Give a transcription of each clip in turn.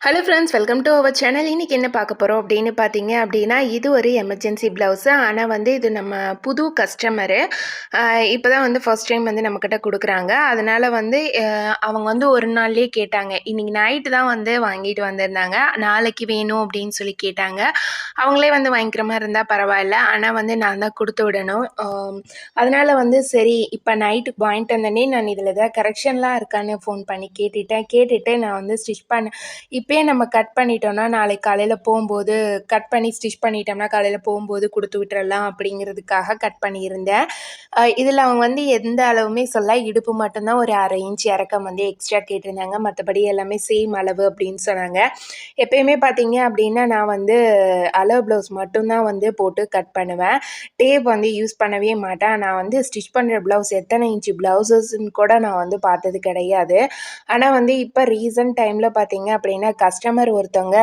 Hello friends welcome to our channel இன்றைக்கி என்ன பார்க்க போகிறோம் அப்படின்னு பார்த்தீங்க அப்படின்னா இது ஒரு எமர்ஜென்சி ப்ளவுஸு ஆனால் வந்து இது நம்ம புது கஸ்டமரு இப்போ தான் வந்து ஃபஸ்ட் டைம் வந்து நம்மக்கிட்ட கொடுக்குறாங்க. அதனால் வந்து அவங்க வந்து ஒரு நாள்லேயே கேட்டாங்க. இன்றைக்கி நைட்டு தான் வந்து வாங்கிட்டு வந்திருந்தாங்க. நாளைக்கு வேணும் அப்படின்னு சொல்லி கேட்டாங்க. அவங்களே வந்து வாங்கிக்கிற மாதிரி இருந்தால் பரவாயில்ல. ஆனால் வந்து நான் தான் கொடுத்து விடணும். அதனால் வந்து சரி இப்போ நைட்டுக்கு வாங்கிட்டு வந்தோடனே நான் இதில் ஏதாவது கரெக்ஷன்லாம் இருக்கான்னு ஃபோன் பண்ணி கேட்டுட்டேன். கேட்டுட்டு நான் வந்து ஸ்டிச் பண்ண இப்போயே நம்ம கட் பண்ணிட்டோம்னா நாளைக்கு காலையில் போகும்போது கட் பண்ணி ஸ்டிச் பண்ணிட்டோம்னா காலையில் போகும்போது கொடுத்து விட்டுறலாம் அப்படிங்கிறதுக்காக கட் பண்ணியிருந்தேன். இதில் அவங்க வந்து எந்த அளவுமே சொல்ல இடுப்பு மட்டும்தான் ஒரு அரை இன்ச் இறக்கம் வந்து எக்ஸ்ட்ரா கேட்டிருந்தாங்க. மற்றபடி எல்லாமே சேம் அளவு அப்படின்னு சொன்னாங்க. எப்பயுமே பார்த்தீங்க அப்படின்னா நான் வந்து அளவு ப்ளவுஸ் மட்டும்தான் வந்து போட்டு கட் பண்ணுவேன். டேப் வந்து யூஸ் பண்ணவே மாட்டேன். நான் வந்து ஸ்டிச் பண்ணுற ப்ளவுஸ் எத்தனை இன்ச்சு ப்ளவுசஸ்ன்னு கூட நான் வந்து பார்த்தது கிடையாது. ஆனால் வந்து இப்போ ரீசன்ட் டைமில் பார்த்தீங்க அப்படின்னா கஸ்டமர் ஒருத்தவங்க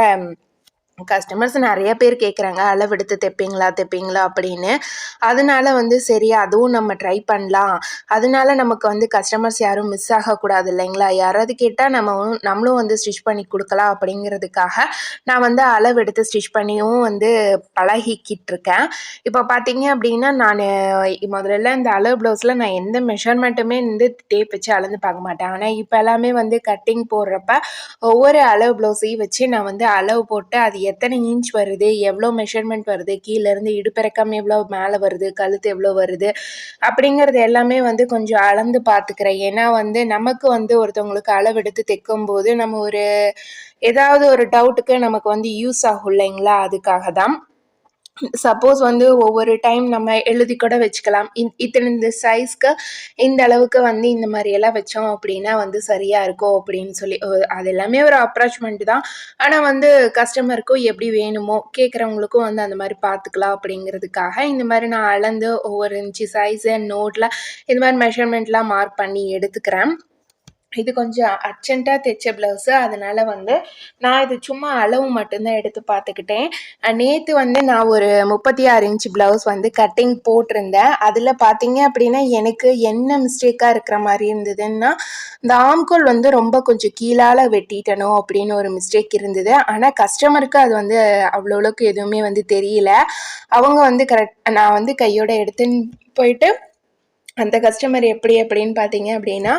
கஸ்டமர்ஸ் நிறைய பேர் கேட்குறாங்க அளவெடுத்து தைப்பீங்களா தைப்பீங்களா? அப்படின்னு. அதனால வந்து சரி அதுவும் நம்ம ட்ரை பண்ணலாம். அதனால நமக்கு வந்து கஸ்டமர்ஸ் யாரும் மிஸ் ஆகக்கூடாது இல்லைங்களா? யாராவது கேட்டால் நம்ம நம்மளும் வந்து ஸ்டிச் பண்ணி கொடுக்கலாம் அப்படிங்கிறதுக்காக நான் வந்து அளவெடுத்து ஸ்டிச் பண்ணியும் வந்து பழகிக்கிட்டு இருக்கேன். இப்போ பார்த்தீங்க அப்படின்னா நான் முதல்ல இந்த அளவு ப்ளவுஸில் நான் எந்த மெஷர்மெண்ட்டுமே வந்து டேப் வச்சு அளந்து பார்க்க மாட்டேன். ஆனால் இப்போ எல்லாமே வந்து கட்டிங் போடுறப்ப ஒவ்வொரு அளவு ப்ளவுஸையும் வச்சு நான் வந்து அளவு போட்டு அது எத்தனை இன்ச் வருது எவ்வளோ மெஷர்மெண்ட் வருது கீழேருந்து இடுப்பிறக்கம் எவ்வளோ மேலே வருது கழுத்து எவ்வளோ வருது அப்படிங்கிறது எல்லாமே வந்து கொஞ்சம் அளந்து பார்த்துக்கிறேன் ஏன்னா வந்து நமக்கு வந்து ஒருத்தவங்களுக்கு அளவெடுத்து தைக்கும்போது நம்ம ஒரு ஏதாவது ஒரு டவுட்டுக்கு நமக்கு வந்து யூஸ் ஆகும் இல்லைங்களா? அதுக்காக தான் சப்போஸ் வந்து ஒவ்வொரு டைம் நம்ம எழுதி கூட வச்சுக்கலாம். இந் இத்தனை இந்த சைஸ்க்கு இந்த அளவுக்கு வந்து இந்த மாதிரி எல்லாம் வச்சோம் அப்படின்னா வந்து சரியாக இருக்கும் அப்படின்னு சொல்லி அது எல்லாமே ஒரு அப்ராச்மெண்ட் தான். ஆனால் வந்து கஸ்டமருக்கும் எப்படி வேணுமோ கேட்குறவங்களுக்கும் வந்து அந்த மாதிரி பார்த்துக்கலாம் அப்படிங்கிறதுக்காக இந்த மாதிரி நான் அளந்து ஒவ்வொரு இன்ச்சு சைஸு நோட்டில் இந்த மாதிரி மெஷர்மெண்ட்லாம் மார்க் பண்ணி எடுத்துக்கிறேன். இது கொஞ்சம் அர்ஜென்ட்டாக தைச்ச ப்ளவுஸு அதனால் வந்து நான் இது சும்மா அளவு மட்டும்தான் எடுத்து பார்த்துக்கிட்டேன். நேற்று வந்து நான் ஒரு முப்பத்தி ஆறு இன்ச் ப்ளவுஸ் வந்து கட்டிங் போட்டிருந்தேன். அதில் பார்த்தீங்க அப்படின்னா எனக்கு என்ன மிஸ்டேக்காக இருக்கிற மாதிரி இருந்ததுன்னா இந்த ஆம்கோல் வந்து ரொம்ப கொஞ்சம் கீழால் வெட்டிட்டணும் அப்படின்னு ஒரு மிஸ்டேக் இருந்தது. ஆனால் கஸ்டமருக்கு அது வந்து அவ்வளோ எதுவுமே வந்து தெரியல. அவங்க வந்து கரெக்ட் நான் வந்து கையோட எடுத்துன்னு போயிட்டு அந்த கஸ்டமர் எப்படி அப்படின்னு பார்த்தீங்க அப்படின்னா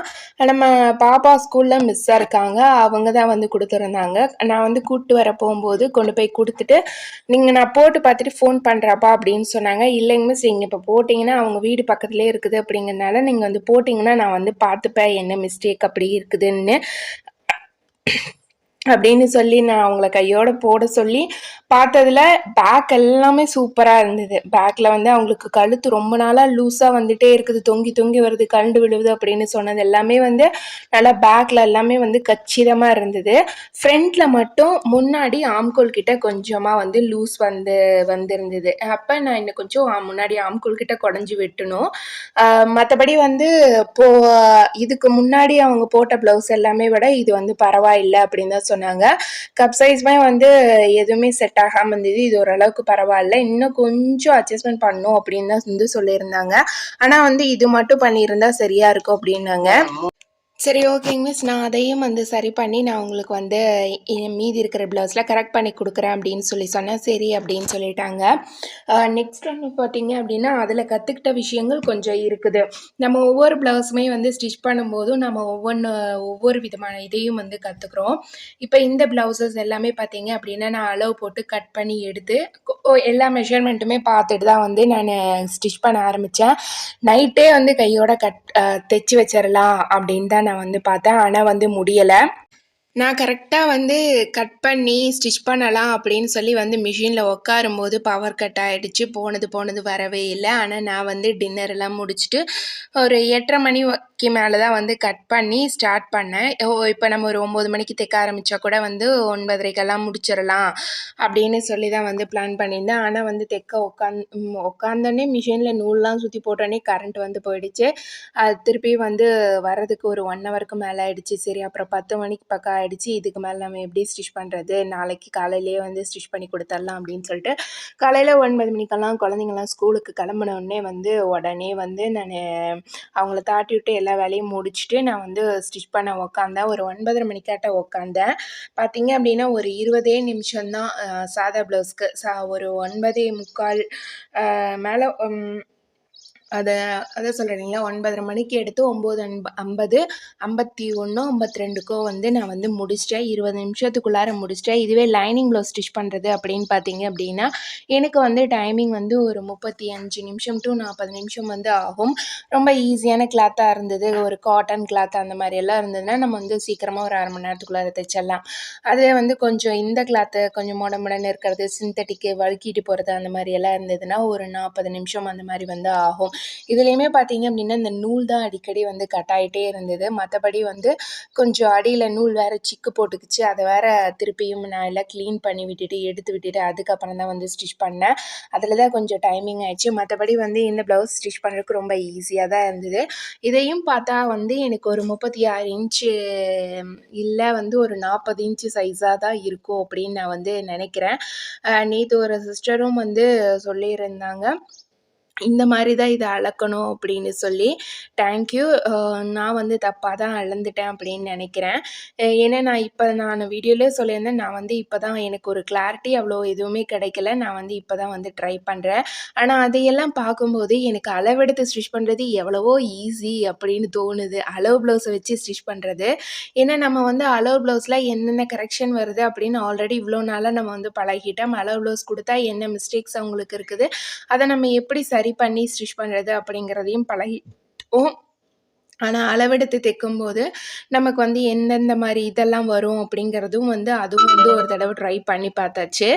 நம்ம பாப்பா ஸ்கூலில் மிஸ்ஸாக இருக்காங்க. அவங்க தான் வந்து கொடுத்துருந்தாங்க. நான் வந்து கூப்பிட்டு வர போகும்போது கொண்டு போய் கொடுத்துட்டு நீங்கள் நான் போட்டு பார்த்துட்டு ஃபோன் பண்ணுறப்பா அப்படின்னு சொன்னாங்க. இல்லைங்க மிஸ் நீங்கள் இப்போ போட்டிங்கன்னா அவங்க வீடு பக்கத்துலேயே இருக்குது அப்படிங்கிறனால நீங்கள் வந்து போட்டிங்கன்னா நான் வந்து பார்த்துப்பேன். என்ன மிஸ்டேக் அப்படி இருக்குதுன்னு. அப்படின்னு சொல்லி நான் அவங்கள கையோட போட சொல்லி பார்த்ததுல பேக் எல்லாமே சூப்பராக இருந்தது. பேக்கில் வந்து அவங்களுக்கு கழுத்து ரொம்ப நாளாக லூஸாக வந்துட்டே இருக்குது. தொங்கி தொங்கி வருது. கண்டு விழுவுது அப்படின்னு சொன்னது எல்லாமே வந்து நல்லா பேக்கில் எல்லாமே வந்து கச்சிதமாக இருந்தது. ஃப்ரண்ட்டில் மட்டும் முன்னாடி ஆம்கோல் கிட்ட கொஞ்சமாக வந்து லூஸ் வந்து வந்திருந்தது. அப்போ நான் இன்னும் கொஞ்சம் முன்னாடி ஆம்கோல் கிட்ட குடஞ்சி வெட்டணும். மற்றபடி வந்து இப்போ இதுக்கு முன்னாடி அவங்க போட்ட ப்ளவுஸ் எல்லாமே விட இது வந்து பரவாயில்லை அப்படின்னு தான் சொன்னாங்க. கப் சைஸ்மே வந்து எதுவுமே செட் ஆகாமல் இருந்தது. இது ஓரளவுக்கு பரவாயில்ல. இன்னும் கொஞ்சம் அட்ஜஸ்ட்மெண்ட் பண்ணும் அப்படின்னு தான் வந்து சொல்லியிருந்தாங்க. ஆனால் வந்து இது மட்டும் பண்ணியிருந்தா சரியா இருக்கும் அப்படின்னாங்க. சரி ஓகேங்க மிஸ் நான் அதையும் வந்து சரி பண்ணி நான் உங்களுக்கு வந்து மீதி இருக்கிற ப்ளவுஸில் கரெக்ட் பண்ணி கொடுக்குறேன் அப்படின்னு சொல்லி சொன்னேன். சரி அப்படின்னு சொல்லிட்டாங்க. நெக்ஸ்ட் வந்து பார்த்தீங்க அப்படின்னா அதில் கற்றுக்கிட்ட விஷயங்கள் கொஞ்சம் இருக்குது. நம்ம ஒவ்வொரு ப்ளவுஸுமே வந்து ஸ்டிச் பண்ணும்போதும் நம்ம ஒவ்வொன்று ஒவ்வொரு விதமான இதையும் வந்து கற்றுக்குறோம் இப்போ இந்த ப்ளவுசஸ் எல்லாமே பார்த்தீங்க அப்படின்னா நான் அளவு போட்டு கட் பண்ணி எடுத்து எல்லா மெஷர்மெண்ட்டுமே பார்த்துட்டு தான் வந்து நான் ஸ்டிச் பண்ண ஆரம்பித்தேன் நைட்டே வந்து கையோட கட் தைச்சி வச்சிடலாம் அப்படின்னு தான் நான் நான் வந்து பார்த்தேன். ஆனால் வந்து முடியலை. நான் கரெக்டாக வந்து கட் பண்ணி ஸ்டிச் பண்ணலாம் அப்படின்னு சொல்லி வந்து மிஷினில் உட்காரும்போது பவர் கட் ஆகிடுச்சு போனது போனது வரவே இல்லை. ஆனால் நான் வந்து டின்னர் எல்லாம் முடிச்சுட்டு ஒரு எட்டரை மணி மணிக்கு மேலே தான் வந்து கட் பண்ணி ஸ்டார்ட் பண்ணேன். ஓ இப்போ நம்ம ஒரு ஒம்பது மணிக்கு தைக்க ஆரம்பித்தா கூட வந்து ஒன்பதரைக்கெல்லாம் முடிச்சிடலாம் அப்படின்னு சொல்லி தான் வந்து பிளான் பண்ணியிருந்தேன். ஆனால் வந்து தைக்க உட்காந் உட்காந்தோடனே மிஷினில் நூல்லாம் சுற்றி போட்டோடனே கரண்ட் வந்து போயிடுச்சு. அது திருப்பி வந்து வர்றதுக்கு ஒரு ஒன் ஹவருக்கு மேலே ஆகிடுச்சு சரி அப்புறம் பத்து மணிக்கு பக்கம் ஆகிடுச்சு இதுக்கு மேலே நம்ம எப்படி ஸ்டிச் பண்ணுறது நாளைக்கு காலையிலேயே வந்து ஸ்டிச் பண்ணி கொடுத்துடலாம் அப்படின்னு சொல்லிட்டு காலையில் ஒன்பது மணிக்கெல்லாம் குழந்தைங்கள்லாம் ஸ்கூலுக்கு கிளம்புனோடனே வந்து உடனே வந்து நான் அவங்கள தாட்டி விட்டு எல்லா வேலையும் முடிச்சுட்டு நான் வந்து ஸ்டிச் பண்ண உக்காந்தேன். ஒரு ஒன்பதரை மணிக்காட்ட உக்காந்தேன். பார்த்தீங்க அப்படின்னா ஒரு இருபதே நிமிஷம் தான் சாதா ப்ளவுஸ்க்கு சா ஒரு ஒன்பதே முக்கால் மேலே அதை அதான் சொல்கிறேன் ஒன்பதரை மணிக்கு எடுத்து ஒம்பது அன்ப ஐம்பது ஐம்பத்தி ஒன்றும் ஐம்பத்தி ரெண்டுக்கோ வந்து நான் வந்து முடிச்சிட்டேன். இருபது நிமிஷத்துக்குள்ளார முடிச்சிட்டேன். இதுவே லைனிங் ப்ளவுஸ் ஸ்டிச் பண்ணுறது அப்படின்னு பார்த்தீங்க அப்படின்னா எனக்கு வந்து டைமிங் வந்து ஒரு முப்பத்தி அஞ்சு நிமிஷம் டு நாற்பது நிமிஷம் வந்து ஆகும். ரொம்ப ஈஸியான கிளாத்தாக இருந்தது. ஒரு காட்டன் கிளாத் அந்த மாதிரி எல்லாம் இருந்ததுன்னா நம்ம வந்து சீக்கிரமாக ஒரு அரை மணி நேரத்துக்குள்ளார தைச்சிடலாம். அதே வந்து கொஞ்சம் இந்த கிளாத்து கொஞ்சம் முட முடன்னு இருக்கிறது சிந்தட்டிக்கு வழுக்கிட்டு போகிறது அந்த மாதிரி எல்லாம் இருந்ததுன்னா ஒரு நாற்பது நிமிஷம் அந்த மாதிரி வந்து ஆகும். இதுலேயுமே பார்த்தீங்க அப்படின்னா இந்த நூல் தான் அடிக்கடி வந்து கட் ஆகிட்டே இருந்தது. மற்றபடி வந்து கொஞ்சம் அடியில் நூல் வேறு சிக்கு போட்டுக்குச்சு. அதை வேறு திருப்பியும் நான் எல்லாம் க்ளீன் பண்ணி விட்டுட்டு எடுத்து விட்டுட்டு அதுக்கப்புறம் தான் வந்து ஸ்டிச் பண்ணேன். அதில் தான் கொஞ்சம் டைமிங் ஆயிடுச்சு. மற்றபடி வந்து இந்த ப்ளவுஸ் ஸ்டிச் பண்ணுறதுக்கு ரொம்ப ஈஸியாக தான் இருந்தது. இதையும் பார்த்தா வந்து எனக்கு ஒரு முப்பத்தி ஆறு இன்ச்சு இல்லை வந்து ஒரு நாற்பது இன்ச்சு சைஸாக தான் இருக்கும் அப்படின்னு நான் வந்து நினைக்கிறேன். நேற்று ஒரு சிஸ்டரும் வந்து சொல்லியிருந்தாங்க. இந்த மாதிரி தான் இதை அளக்கணும் அப்படின்னு சொல்லி தேங்க்யூ நான் வந்து தப்பாக தான் அளந்துட்டேன் அப்படின்னு நினைக்கிறேன். ஏன்னா நான் இப்போ நான் வீடியோலேயே சொல்லியிருந்தேன் நான் வந்து இப்போ தான் எனக்கு ஒரு கிளாரிட்டி அவ்வளோ எதுவுமே கிடைக்கல. நான் வந்து இப்போ தான் வந்து ட்ரை பண்ணுறேன் ஆனால் அதையெல்லாம் பார்க்கும்போது எனக்கு அளவெடுத்து ஸ்டிச் பண்ணுறது எவ்வளவோ ஈஸி அப்படின்னு தோணுது. அளவு ப்ளவுஸை வச்சு ஸ்டிச் பண்ணுறது ஏன்னா நம்ம வந்து அளவு ப்ளவுஸில் என்னென்ன கரெக்ஷன் வருது அப்படின்னு ஆல்ரெடி இவ்வளோ நாளாக நம்ம வந்து பழகிட்டோம். அளவு ப்ளவுஸ் கொடுத்தா என்ன மிஸ்டேக்ஸ் அவங்களுக்கு இருக்குது? அதை நம்ம எப்படி சரி சரி பண்ணி ஸ்டிச் பண்ணுறது அப்படிங்கிறதையும் பழகிட்டோம். ஆனால் அளவெடுத்து தைக்கும்போது நமக்கு வந்து எந்தெந்த மாதிரி இதெல்லாம் வரும் அப்படிங்கிறதும் வந்து அதுவும் வந்து ஒரு தடவை ட்ரை பண்ணி பார்த்தாச்சு.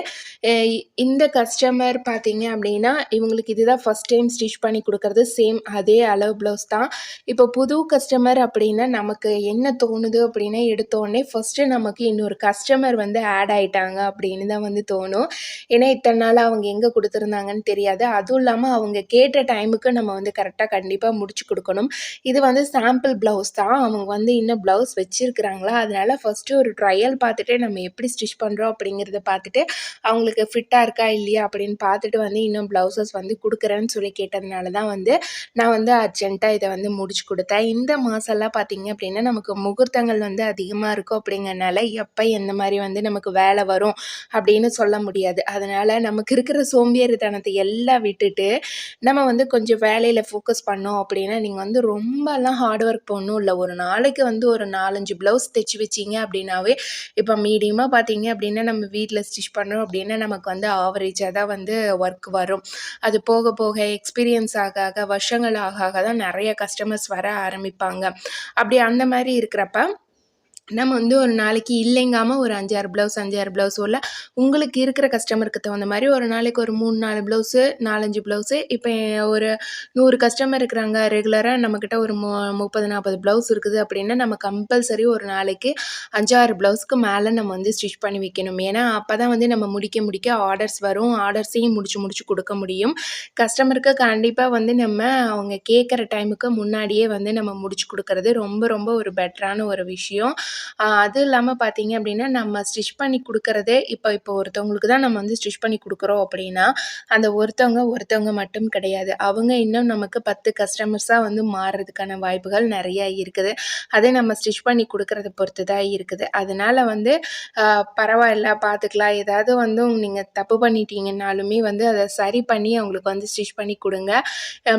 இந்த கஸ்டமர் பார்த்தீங்க அப்படின்னா இவங்களுக்கு இதுதான் ஃபஸ்ட் டைம் ஸ்டிச் பண்ணி கொடுக்கறது சேம் அதே அளவு ப்ளவுஸ் தான். இப்போ புது கஸ்டமர் அப்படின்னா நமக்கு என்ன தோணுது அப்படின்னா எடுத்தோடனே ஃபஸ்ட்டு நமக்கு இன்னொரு கஸ்டமர் வந்து ஆட் ஆகிட்டாங்க அப்படின்னு தான் வந்து தோணும். ஏன்னா இத்தனை நாள் அவங்க எங்கே கொடுத்துருந்தாங்கன்னு தெரியாது. அதுவும் இல்லாமல் அவங்க கேட்ட டைமுக்கு நம்ம வந்து கரெக்டாக கண்டிப்பாக முடிச்சு கொடுக்கணும். இது வந்து சாம்பிள் ப்ளவுஸ் தான். அவங்க வந்து இன்னும் ப்ளவுஸ் வச்சுருக்குறாங்களா? அதனால் ஃபஸ்ட்டு ஒரு ட்ரையல் பார்த்துட்டு நம்ம எப்படி ஸ்டிச் பண்ணுறோம் அப்படிங்கிறத பார்த்துட்டு அவங்களுக்கு ஃபிட்டாக இருக்கா இல்லையா அப்படின்னு பார்த்துட்டு வந்து இன்னும் ப்ளவுசஸ் வந்து கொடுக்குறேன்னு சொல்லி கேட்டதுனால தான் வந்து நான் வந்து அர்ஜென்ட்டாக இதை வந்து முடிச்சு கொடுத்தேன். இந்த மாதம்லாம் பார்த்திங்க அப்படின்னா நமக்கு முகூர்த்தங்கள் வந்து அதிகமாக இருக்கும் அப்படிங்கிறனால எப்போ எந்த மாதிரி வந்து நமக்கு வேலை வரும் அப்படின்னு சொல்ல முடியாது. அதனால் நமக்கு இருக்கிற சோம்பேறித்தனத்தை எல்லாம் விட்டுட்டு நம்ம வந்து கொஞ்சம் வேலையில் ஃபோக்கஸ் பண்ணோம் அப்படின்னா நீங்கள் வந்து ரொம்பலாம் ஹார்ட் ஒர்க் ஒன்றும் இல்லை ஒரு நாளைக்கு வந்து ஒரு நாலஞ்சு ப்ளவுஸ் தைச்சி வச்சிங்க அப்படின்னாவே இப்போ மீடியமாக பார்த்தீங்க அப்படின்னா நம்ம வீட்டில் ஸ்டிச் பண்ணுறோம் அப்படின்னா நமக்கு வந்து ஆவரேஜாக தான் வந்து ஒர்க் வரும். அது போக போக எக்ஸ்பீரியன்ஸ் ஆக ஆக வருஷங்கள் ஆக ஆக தான் நிறைய கஸ்டமர்ஸ் வர ஆரம்பிப்பாங்க. அப்படி அந்த மாதிரி இருக்கிறப்ப நம்ம வந்து ஒரு நாளைக்கு இல்லைங்காமல் ஒரு அஞ்சாறு ப்ளவுஸ் அஞ்சாறு ப்ளவுஸ் இல்லை உங்களுக்கு இருக்கிற கஸ்டமருக்கு தகுந்த மாதிரி ஒரு நாளைக்கு ஒரு மூணு நாலு ப்ளவுஸு நாலஞ்சு ப்ளவுஸு இப்போ ஒரு நூறு கஸ்டமர் இருக்கிறாங்க ரெகுலராக நம்மக்கிட்ட ஒரு மு முப்பது நாற்பது ப்ளவுஸ் இருக்குது அப்படின்னா நம்ம கம்பல்சரி ஒரு நாளைக்கு அஞ்சாறு ப்ளவுஸ்க்கு மேலே நம்ம வந்து ஸ்டிச் பண்ணி வைக்கணும். ஏன்னா அப்போ தான் வந்து நம்ம முடிக்க முடிக்க ஆர்டர்ஸ் வரும். ஆர்டர்ஸையும் முடிச்சு முடிச்சு கொடுக்க முடியும். கஸ்டமருக்கு கண்டிப்பாக வந்து நம்ம அவங்க கேட்குற டைமுக்கு முன்னாடியே வந்து நம்ம முடிச்சு கொடுக்கறது ரொம்ப ரொம்ப ஒரு பெட்டரான ஒரு விஷயம். அதுவும் இல்லாமல் பார்த்தீங்க அப்படின்னா நம்ம ஸ்டிச் பண்ணி கொடுக்குறதே இப்போ இப்போ ஒருத்தவங்களுக்கு தான் நம்ம வந்து ஸ்டிச் பண்ணி கொடுக்குறோம் அப்படின்னா அந்த ஒருத்தவங்க ஒருத்தவங்க மட்டும் கிடையாது. அவங்க இன்னும் நமக்கு பத்து கஸ்டமர்ஸாக வந்து மாறுறதுக்கான வாய்ப்புகள் நிறையா இருக்குது. அதே நம்ம ஸ்டிச் பண்ணி கொடுக்குறத பொறுத்து தான் இருக்குது. அதனால் வந்து பரவாயில்ல பார்த்துக்கலாம் ஏதாவது வந்து நீங்கள் தப்பு பண்ணிட்டீங்கன்னாலுமே வந்து அதை சரி பண்ணி அவங்களுக்கு வந்து ஸ்டிச் பண்ணி கொடுங்க.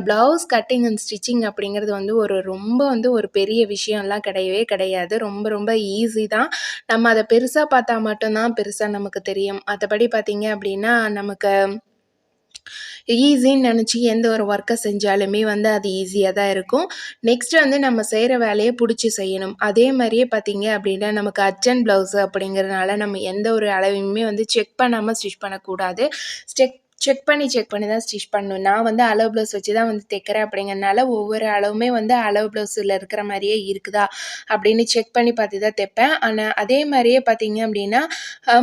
ப்ளவுஸ் கட்டிங் அண்ட் ஸ்டிச்சிங் அப்படிங்கிறது வந்து ஒரு ரொம்ப வந்து ஒரு பெரிய விஷயம்லாம் கிடையவே கிடையாது. ரொம்ப ரொம்ப ரொம்ப ஈஸி தான். நம்ம அதை பெருசாக பார்த்தா மட்டும்தான் பெருசாக நமக்கு தெரியும். மற்றபடி பார்த்தீங்க அப்படின்னா நமக்கு ஈஸின்னு நினச்சி எந்த ஒரு ஒர்க்கை செஞ்சாலுமே வந்து அது ஈஸியாக தான் இருக்கும். நெக்ஸ்ட் வந்து நம்ம செய்கிற வேலையை பிடிச்சி செய்யணும். அதே மாதிரியே பார்த்தீங்க அப்படின்னா நமக்கு அர்ஜென்ட் ப்ளவுஸு அப்படிங்கிறதுனால நம்ம எந்த ஒரு அளவையுமே வந்து செக் பண்ணாமல் ஸ்டிச் பண்ணக்கூடாது. ஸ்டெக் செக் பண்ணி செக் பண்ணி தான் ஸ்டிச் பண்ணணும். நான் வந்து அளவு ப்ளவுஸ் வச்சு தான் வந்து தைக்கிறேன் அப்படிங்கிறனால ஒவ்வொரு அளவுமே வந்து அளவு ப்ளவுஸில் இருக்கிற மாதிரியே இருக்குதா அப்படின்னு செக் பண்ணி பார்த்து தான் தைப்பேன். ஆனால் அதே மாதிரியே பார்த்தீங்க அப்படின்னா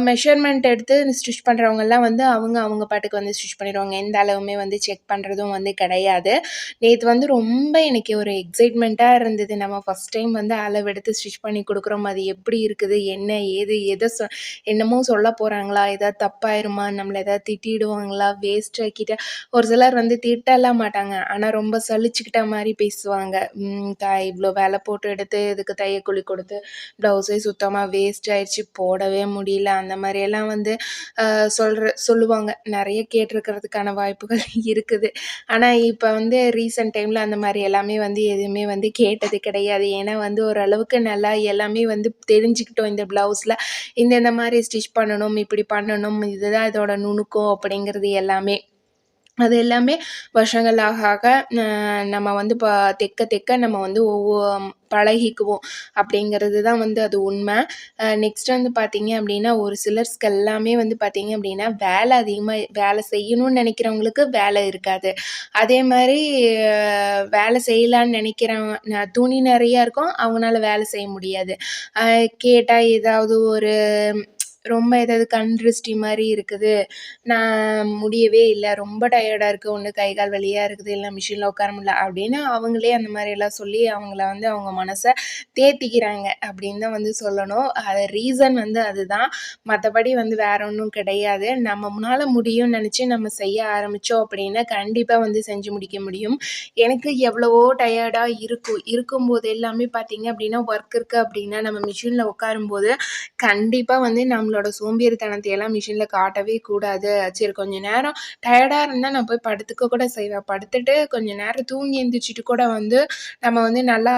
மெஷர்மெண்ட் எடுத்து ஸ்டிச் பண்ணுறவங்கெல்லாம் வந்து அவங்க அவங்க பாட்டுக்கு வந்து ஸ்டிச் பண்ணிடுவாங்க. எந்த அளவுமே வந்து செக் பண்ணுறதும் வந்து கிடையாது. நேற்று வந்து ரொம்ப எனக்கு ஒரு எக்ஸைட்மெண்ட்டாக இருந்தது. நம்ம ஃபஸ்ட் டைம் வந்து அளவு எடுத்து ஸ்டிச் பண்ணி கொடுக்குறோம். அது எப்படி இருக்குது? என்ன? ஏது? எதை சொ என்னமோ சொல்ல போகிறாங்களா எதாவது தப்பாயிருமா? நம்மளை எதாவது திட்டிடுவாங்களா? நல்லா வேஸ்ட் ஆக்கிட்டு ஒரு சிலர் வந்து திட்டலாம் மாட்டாங்க. ஆனால் ரொம்ப சலிச்சுக்கிட்ட மாதிரி பேசுவாங்க. தா இவ்வளோ வேலை போட்டு எடுத்து இதுக்கு தையக்கூலி கொடுத்து ப்ளவுஸே சுத்தமாக வேஸ்ட் ஆயிடுச்சு போடவே முடியல. அந்த மாதிரியெல்லாம் வந்து சொல்கிற சொல்லுவாங்க. நிறைய கேட்டிருக்கிறதுக்கான வாய்ப்புகள் இருக்குது. ஆனால் இப்போ வந்து ரீசெண்ட் டைமில் அந்த மாதிரி எல்லாமே வந்து எதுவுமே வந்து கேட்டது கிடையாது. ஏன்னா வந்து ஓரளவுக்கு நல்லா எல்லாமே வந்து தெரிஞ்சுக்கிட்டோம் இந்த ப்ளவுஸில் இந்த இந்த மாதிரி ஸ்டிச் பண்ணணும் இப்படி பண்ணணும் இதுதான் இதோட நுணுக்கம் அப்படிங்கிறது எல்லாமே. அது எல்லாமே வருஷங்களாக ஆக நம்ம வந்து இப்போ தெக்க தெக்க நம்ம வந்து ஒவ்வொரு பழகிக்குவோம். அப்படிங்கிறது தான் வந்து அது உண்மை. நெக்ஸ்ட் வந்து பார்த்திங்க அப்படின்னா ஒரு சிலர்ஸ்க்கு எல்லாமே வந்து பார்த்திங்க அப்படின்னா வேலை அதிகமாக வேலை செய்யணும்னு நினைக்கிறவங்களுக்கு வேலை இருக்காது. அதே மாதிரி வேலை செய்யலான்னு நினைக்கிறவங்க துணி நிறையா இருக்கும். அவங்களால வேலை செய்ய முடியாது. கேட்டால் ஏதாவது ஒரு ரொம்ப ஏதாவது கண் திருஷ்டி மாதிரி இருக்குது. நான் முடியவே இல்லை. ரொம்ப டயர்டாக இருக்குது ஒன்று கை கால் வலியாக இருக்குது. இல்லை மிஷினில் உட்கார முடியல. அப்படின்னு அவங்களே அந்த மாதிரியெல்லாம் சொல்லி அவங்கள வந்து அவங்க மனசை தேத்திக்கிறாங்க அப்படின்னு தான் வந்து சொல்லணும். அது ரீசன் வந்து அதுதான். மற்றபடி வந்து வேற ஒன்றும் கிடையாது. நம்ம முன்னால் முடியும்னு நினச்சி நம்ம செய்ய ஆரம்பித்தோம் அப்படின்னா கண்டிப்பாக வந்து செஞ்சு முடிக்க முடியும். எனக்கு எவ்வளவோ டயர்டாக இருக்கும் இருக்கும்போது எல்லாமே பார்த்தீங்க அப்படின்னா ஒர்க் இருக்குது அப்படின்னா நம்ம மிஷினில் உட்காரும்போது கண்டிப்பாக வந்து நம்மளோட நம்மளோட சோம்பேறித்தனத்தை எல்லாம் மிஷினில் காட்டவே கூடாது. சரி கொஞ்சம் நேரம் டயர்டாக இருந்தால் நான் போய் படுத்துக்க கூட செய்வேன். படுத்துட்டு கொஞ்சம் நேரம் தூங்கி எழுந்திரிச்சிட்டு கூட வந்து நம்ம வந்து நல்லா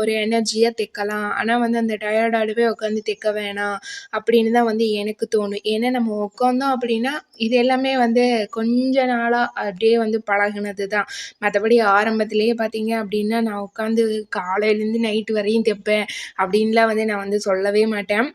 ஒரு எனர்ஜியாக தைக்கலாம். ஆனால் வந்து அந்த டயர்டாகவே உட்காந்து தைக்க வேணாம் அப்படின்னு தான் வந்து எனக்கு தோணும். ஏன்னா நம்ம உட்காந்தோம் அப்படின்னா இது எல்லாமே வந்து கொஞ்ச நாளாக அப்படியே வந்து பழகுனது தான் மற்றபடி ஆரம்பத்திலேயே பார்த்தீங்க அப்படின்னா நான் உட்காந்து காலையிலேருந்து நைட்டு வரையும் தைப்பேன் அப்படின்லாம் வந்து நான் வந்து சொல்லவே மாட்டேன்.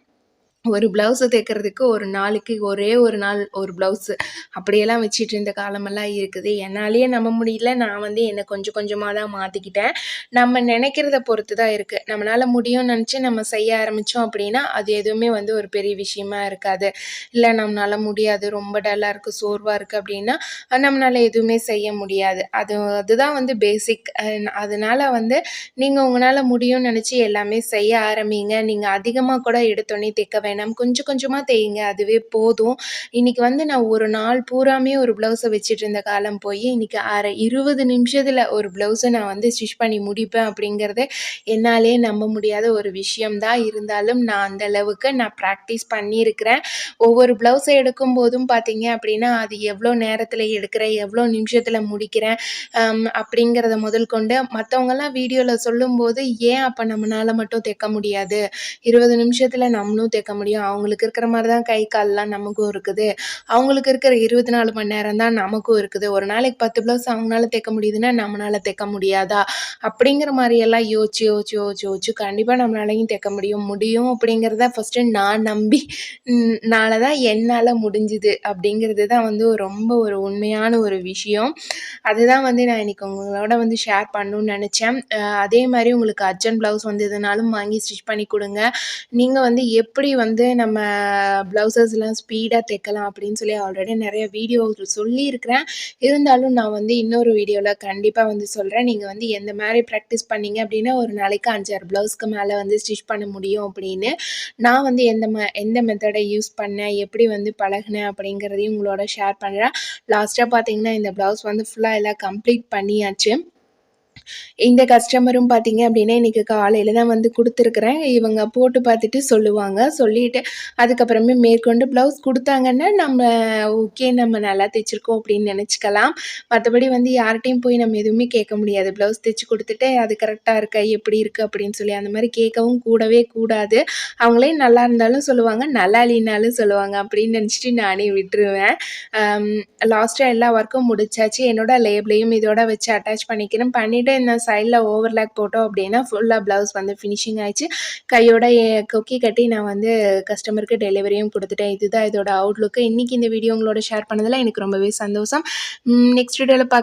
ஒரு ப்ளவுஸை தைக்கிறதுக்கு ஒரு நாளைக்கு ஒரே ஒரு நாள் ஒரு ப்ளவுஸு அப்படியெல்லாம் வச்சுட்டு இருந்த காலமெல்லாம் இருக்குது. என்னாலேயே நம்ப முடியல. நான் வந்து என்னை கொஞ்சம் கொஞ்சமாக தான் மாற்றிக்கிட்டேன் நம்ம நினைக்கிறத பொறுத்து தான் இருக்குது நம்மளால் முடியும்னு நினச்சி நம்ம செய்ய ஆரம்பித்தோம் அப்படின்னா அது எதுவுமே வந்து ஒரு பெரிய விஷயமா இருக்காது. இல்லை நம்மளால் முடியாது. ரொம்ப டல்லாக இருக்குது சோர்வாக இருக்குது அப்படின்னா நம்மளால் எதுவுமே செய்ய முடியாது. அது அதுதான் வந்து பேசிக் அதனால் வந்து நீங்கள் உங்களால் முடியும்னு நினச்சி எல்லாமே செய்ய ஆரம்பிங்க. நீங்கள் அதிகமாக கூட எடுத்தோன்னே தைக்க வேண்டாம் வேணாம். கொஞ்சம் கொஞ்சமாக தேய்ங்க. அதுவே போதும். இன்றைக்கி வந்து நான் ஒரு நாள் பூராமே ஒரு ப்ளவுஸை வச்சுட்டு இருந்த காலம் போய் இன்றைக்கி அரை இருபது நிமிஷத்தில் ஒரு ப்ளவுஸை நான் வந்து ஸ்டிச் பண்ணி முடிப்பேன் அப்படிங்கிறத என்னாலே நம்ப முடியாத ஒரு விஷயம்தான் இருந்தாலும் நான் அந்த அளவுக்கு நான் ப்ராக்டிஸ் பண்ணியிருக்கிறேன். ஒவ்வொரு ப்ளவுஸை எடுக்கும் போதும் பார்த்தீங்க அப்படின்னா அது எவ்வளோ நேரத்தில் எடுக்கிறேன் எவ்வளோ நிமிஷத்தில் முடிக்கிறேன் அப்படிங்கிறத முதல் கொண்டு மற்றவங்கெல்லாம் வீடியோவில் சொல்லும்போது ஏன் அப்போ நம்மளால் மட்டும் தைக்க முடியாது? இருபது நிமிஷத்தில் நம்மளும் தைக்க முடியும் முடியும். அவங்களுக்கு இருக்கிற மாதிரி தான் கை கால்லாம் நமக்கும் இருக்குது. அவங்களுக்கு இருக்கிற இருபத்தி நாலு மணி நேரம் தான் நமக்கும் இருக்குது. ஒரு நாளைக்கு பத்து ப்ளவுஸ் அவங்களால தைக்க முடியுதுன்னா நம்மளால தைக்க முடியாதா? அப்படிங்கிற மாதிரியெல்லாம் யோசிச்சு யோசிச்சு யோசிச்சு யோசிச்சு கண்டிப்பாக நம்மளாலையும் தைக்க முடியும். முடியும் அப்படிங்கிறத ஃபஸ்ட்டு நான் நம்பி நாள தான் என்னால் முடிஞ்சுது அப்படிங்கிறது தான் வந்து ரொம்ப ஒரு உண்மையான ஒரு விஷயம். அதுதான் வந்து நான் இன்றைக்கி உங்களோட வந்து ஷேர் பண்ணணும்னு நினச்சேன். அதே மாதிரி உங்களுக்கு அர்ஜென்ட் ப்ளவுஸ் வந்து எதுனாலும் வாங்கி ஸ்டிச் பண்ணி கொடுங்க. நீங்கள் வந்து எப்படி வந்து வந்து நம்ம ப்ளவுசஸ்லாம் ஸ்பீடாக தைக்கலாம் அப்படின்னு சொல்லி ஆல்ரெடி நிறைய வீடியோ சொல்லியிருக்கிறேன். இருந்தாலும் நான் வந்து இன்னொரு வீடியோவில் கண்டிப்பாக வந்து சொல்கிறேன் நீங்கள் வந்து எந்த மாதிரி ப்ராக்டிஸ் பண்ணீங்க அப்படின்னா ஒரு நாளைக்கு அஞ்சாறு ப்ளவுஸ்க்கு மேலே வந்து ஸ்டிச் பண்ண முடியும் அப்படின்னு. நான் வந்து எந்த ம எந்த மெத்தடை யூஸ் பண்ணேன் எப்படி வந்து பழகினேன் அப்படிங்கிறதையும் உங்களோட ஷேர் பண்ணுறேன் லாஸ்ட்டாக பார்த்தீங்கன்னா இந்த ப்ளவுஸ் வந்து ஃபுல்லாக எல்லாம் கம்ப்ளீட் பண்ணியாச்சு. இந்த கஸ்டமரும் பார்த்தீங்க அப்படின்னா இன்றைக்கி காலையில் தான் வந்து கொடுத்துருக்குறேன். இவங்க போட்டு பார்த்துட்டு சொல்லுவாங்க. சொல்லிவிட்டு அதுக்கப்புறமே மேற்கொண்டு ப்ளவுஸ் கொடுத்தாங்கன்னா நம்ம ஓகே நம்ம நல்லா தைச்சிருக்கோம் அப்படின்னு நினச்சிக்கலாம். மற்றபடி வந்து யார்கிட்டையும் போய் நம்ம எதுவுமே கேட்க முடியாது. ப்ளவுஸ் தைச்சி கொடுத்துட்டு அது கரெக்டாக இருக்கா எப்படி இருக்குது அப்படின்னு சொல்லி அந்த மாதிரி கேட்கவும் கூடவே கூடாது. அவங்களே நல்லா இருந்தாலும் சொல்லுவாங்க நல்லா இல்லைனாலும் சொல்லுவாங்க அப்படின்னு நினச்சிட்டு நானே விட்டுருவேன். லாஸ்ட்டாக எல்லா ஒர்க்கும் முடிச்சாச்சு. என்னோட லேபிளையும் இதோட வச்சு அட்டாச் பண்ணிக்கிறேன். பண்ணிவிட்டு இந்த சைடில் ஓவர்லாக் போட்டோம் அப்படின்னா ஃபுல்லாக ப்ளவுஸ் வந்து ஃபினிஷிங் ஆயிடுச்சு. கையோட கொக்கி கட்டி நான் வந்து கஸ்டமருக்கு டெலிவரியும் கொடுத்துட்டேன். இதுதான் இதோட அவுட்லுக்கு இன்றைக்கி இந்த வீடியோ உங்களோட ஷேர் பண்ணதில் எனக்கு ரொம்பவே சந்தோஷம். நெக்ஸ்ட் வீடியோவில் பார்க்கலாம்